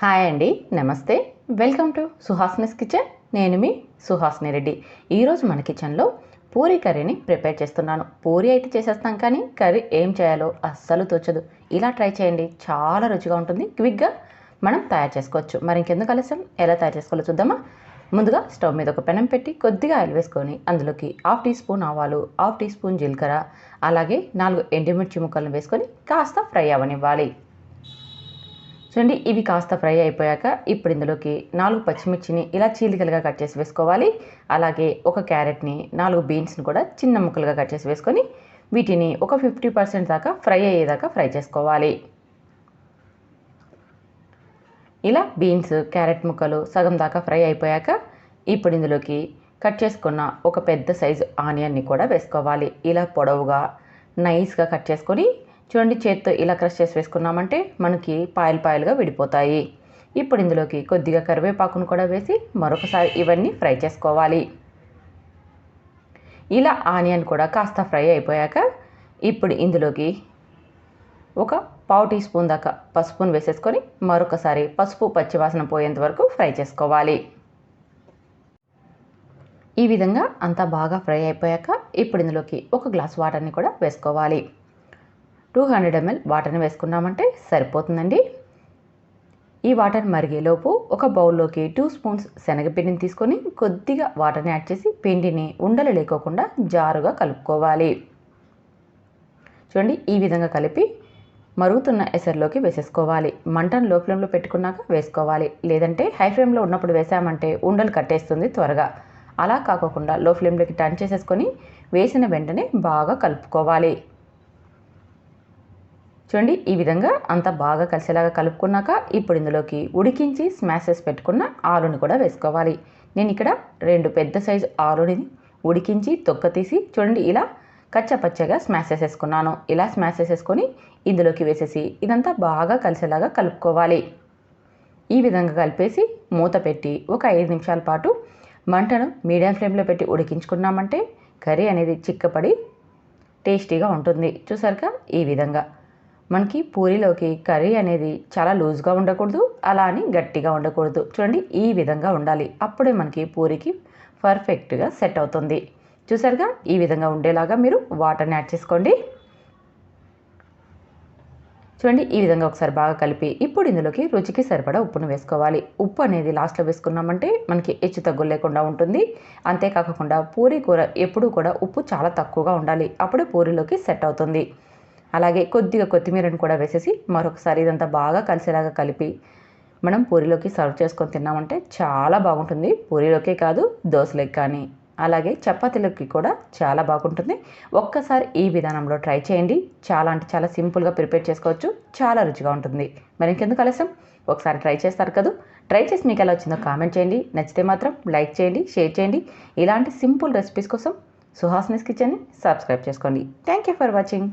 Hi అండి నమస్తే. Welcome to Suhasni's kitchen. నేను మీ సుహాస్ని రెడ్డి. ఈరోజు మన కిచెన్లో పూరీ కర్రీని ప్రిపేర్ చేస్తున్నాను. పూరీ అయితే చేసేస్తాం కానీ కర్రీ ఏం చేయాలో అస్సలు తోచదు. ఇలా ట్రై చేయండి చాలా రుచిగా ఉంటుంది. క్విక్గా మనం తయారు చేసుకోవచ్చు. మరి ఇంకెందుకు ఆలస్యం? ఎలా తయారు చేసుకోవాలో చూద్దామా? ముందుగా స్టవ్ మీద ఒక పెనం పెట్టి కొద్దిగా ఆయిల్ వేసుకొని అందులోకి హాఫ్ టీ స్పూన్ ఆవాలు హాఫ్ టీ స్పూన్ జీలకర్ర అలాగే నాలుగు ఎండుమిర్చి ముక్కలను వేసుకొని కాస్త ఫ్రై అవ్వనివ్వాలి. చూడండి ఇవి కాస్త ఫ్రై అయిపోయాక ఇప్పుడు ఇందులోకి నాలుగు పచ్చిమిర్చిని ఇలా చీలికలుగా కట్ చేసి వేసుకోవాలి. అలాగే ఒక క్యారెట్ని నాలుగు బీన్స్ని కూడా చిన్న ముక్కలుగా కట్ చేసి వేసుకొని వీటిని ఒక ఫిఫ్టీ పర్సెంట్ దాకా ఫ్రై అయ్యేదాకా ఫ్రై చేసుకోవాలి. ఇలా బీన్స్ క్యారెట్ ముక్కలు సగం దాకా ఫ్రై అయిపోయాక ఇప్పుడు ఇందులోకి కట్ చేసుకున్న ఒక పెద్ద సైజు ఆనియన్ని కూడా వేసుకోవాలి. ఇలా పొడవుగా నైస్గా కట్ చేసుకొని చూడండి చేత్తో ఇలా క్రష్ చేసి వేసుకున్నామంటే మనకి పాయలు పాయలుగా విడిపోతాయి. ఇప్పుడు ఇందులోకి కొద్దిగా కరివేపాకును కూడా వేసి మరొకసారి ఇవన్నీ ఫ్రై చేసుకోవాలి. ఇలా ఆనియన్ కూడా కాస్త ఫ్రై అయిపోయాక ఇప్పుడు ఇందులోకి ఒక పావు టీ స్పూన్ దాకా పసుపును వేసేసుకొని మరొకసారి పసుపు పచ్చివాసన పోయేంత వరకు ఫ్రై చేసుకోవాలి. ఈ విధంగా అంతా బాగా ఫ్రై అయిపోయాక ఇప్పుడు ఇందులోకి ఒక గ్లాస్ వాటర్ని కూడా వేసుకోవాలి. టూ హండ్రెడ్ ఎంఎల్ వాటర్ని వేసుకున్నామంటే సరిపోతుందండి. ఈ వాటర్ మరిగేలోపు ఒక బౌల్లోకి టూ స్పూన్స్ శనగపిండిని తీసుకొని కొద్దిగా వాటర్ని యాడ్ చేసి పిండిని ఉండలు లేకోకుండా జారుగా కలుపుకోవాలి. చూడండి ఈ విధంగా కలిపి మరుగుతున్న ఎసర్లోకి వేసేసుకోవాలి. మంటను లో ఫ్లేమ్లో పెట్టుకున్నాక వేసుకోవాలి. లేదంటే హై ఫ్లేమ్లో ఉన్నప్పుడు వేసామంటే ఉండలు కట్టేస్తుంది త్వరగా. అలా కాకోకుండా లో ఫ్లేమ్లోకి టర్న్ చేసేసుకొని వేసిన వెంటనే బాగా కలుపుకోవాలి. చూడండి ఈ విధంగా అంతా బాగా కలిసేలాగా కలుపుకున్నాక ఇప్పుడు ఇందులోకి ఉడికించి స్మాషెస్ పెట్టుకున్న ఆలుని కూడా వేసుకోవాలి. నేను ఇక్కడ రెండు పెద్ద సైజు ఆలుని ఉడికించి తొక్క తీసి చూడండి ఇలా కచ్చపచ్చగా స్మాష్ చేసేసుకున్నాను ఇలా స్మాష్ చేసేసుకొని ఇందులోకి వేసేసి ఇదంతా బాగా కలిసేలాగా కలుపుకోవాలి. ఈ విధంగా కలిపేసి మూత పెట్టి ఒక ఐదు నిమిషాల పాటు మంటను మీడియం ఫ్లేమ్లో పెట్టి ఉడికించుకున్నామంటే కర్రీ అనేది చిక్కపడి టేస్టీగా ఉంటుంది. చూసారుగా? ఈ విధంగా. మనకి పూరీలోకి కర్రీ అనేది చాలా లూజ్గా ఉండకూడదు అలా అని గట్టిగా ఉండకూడదు. చూడండి ఈ విధంగా ఉండాలి. అప్పుడే మనకి పూరికి పర్ఫెక్ట్గా సెట్ అవుతుంది. చూసారుగా? ఈ విధంగా ఉండేలాగా మీరు వాటర్ని యాడ్ చేసుకోండి. చూడండి ఈ విధంగా ఒకసారి బాగా కలిపి ఇప్పుడు ఇందులోకి రుచికి సరిపడా ఉప్పును వేసుకోవాలి. ఉప్పు అనేది లాస్ట్లో వేసుకున్నామంటే మనకి హెచ్చు తగ్గులు లేకుండా ఉంటుంది. అంతేకాకుండా పూరీ కూర ఎప్పుడూ కూడా ఉప్పు చాలా తక్కువగా ఉండాలి. అప్పుడే పూరీలోకి సెట్ అవుతుంది. అలాగే కొద్దిగా కొత్తిమీరను కూడా వేసేసి మరొకసారి ఇదంతా బాగా కలిసేలాగా కలిపి మనం పూరీలోకి సర్వ్ చేసుకొని తిన్నామంటే చాలా బాగుంటుంది. పూరిలోకే కాదు దోశలకి కానీ అలాగే చపాతీలకి కూడా చాలా బాగుంటుంది. ఒక్కసారి ఈ విధానంలో ట్రై చేయండి. చాలా అంటే చాలా సింపుల్గా ప్రిపేర్ చేసుకోవచ్చు. చాలా రుచిగా ఉంటుంది. మరి ఇంకెందుకు ఆలస్యం? ఒకసారి ట్రై చేస్తారు కదా? ట్రై చేసి మీకు ఎలా వచ్చిందో కామెంట్ చేయండి. నచ్చితే మాత్రం లైక్ చేయండి షేర్ చేయండి. ఇలాంటి సింపుల్ రెసిపీస్ కోసం సుహాస్నిస్ కిచెన్ని సబ్స్క్రైబ్ చేసుకోండి. Thank you for watching.